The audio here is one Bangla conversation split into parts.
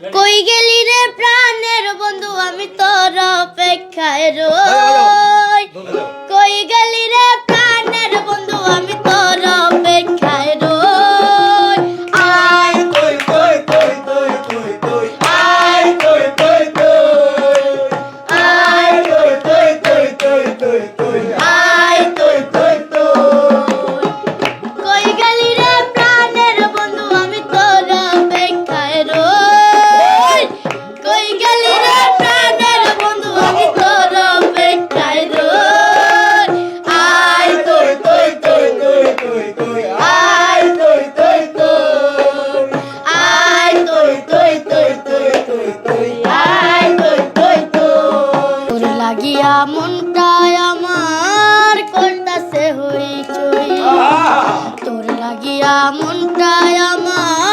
কই গেলি রে প্রাণের বন্ধু? আমি তোর অপেক্ষায় রো লাগিয়া মনটায় আমার কোনটা সে হই হইচই তোর লাগিয়া মনটায় আমার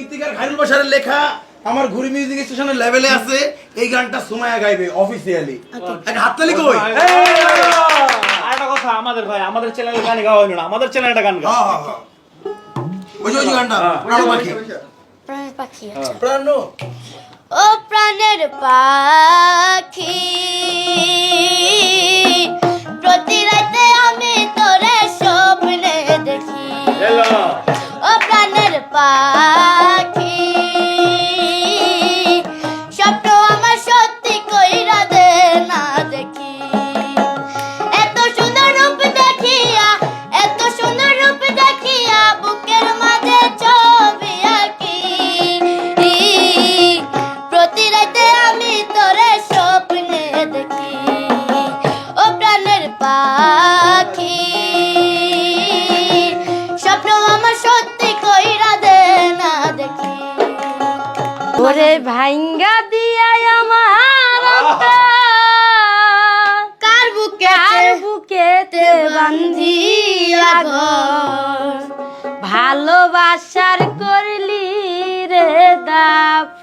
গীতিকার খাইরুল বাসারের লেখা আমার ঘুরি মিউজিক স্টেশনের লেভেলে আছে এই গানটা সুমায়া গাইবে অফিসিয়ালি আচ্ছা। আচ্ছা। একটা হাত তালি কই আরেকটা কথা আমাদের ভাই আমাদের চ্যানেলে গান গাওয়া হইল না আমাদের চ্যানেলে একটা গান গাও। হ্যাঁ, হ্যাঁ, হ্যাঁ। ওই ওই গানটা প্রাণ পাখি। প্রাণ পাখি আচ্ছা। প্রাণ ও প্রাণের পাখি প্রতি রাতে আমি তোরে স্বপ্নে দেখি। ও প্রাণের পাখি ওরে ভাইঙ্গা দিয়া আমার কার বুকে আর বুকে তে বান্ধিয়া ঘর ভালোবাসার করলি রে দাফ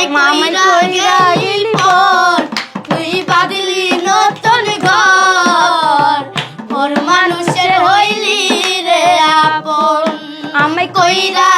মামাই মামাই কইরা ইল পর, তুই বাদিলি নতুন ঘর। পর মানুষের হইলি রে আপন। আমাই কইরা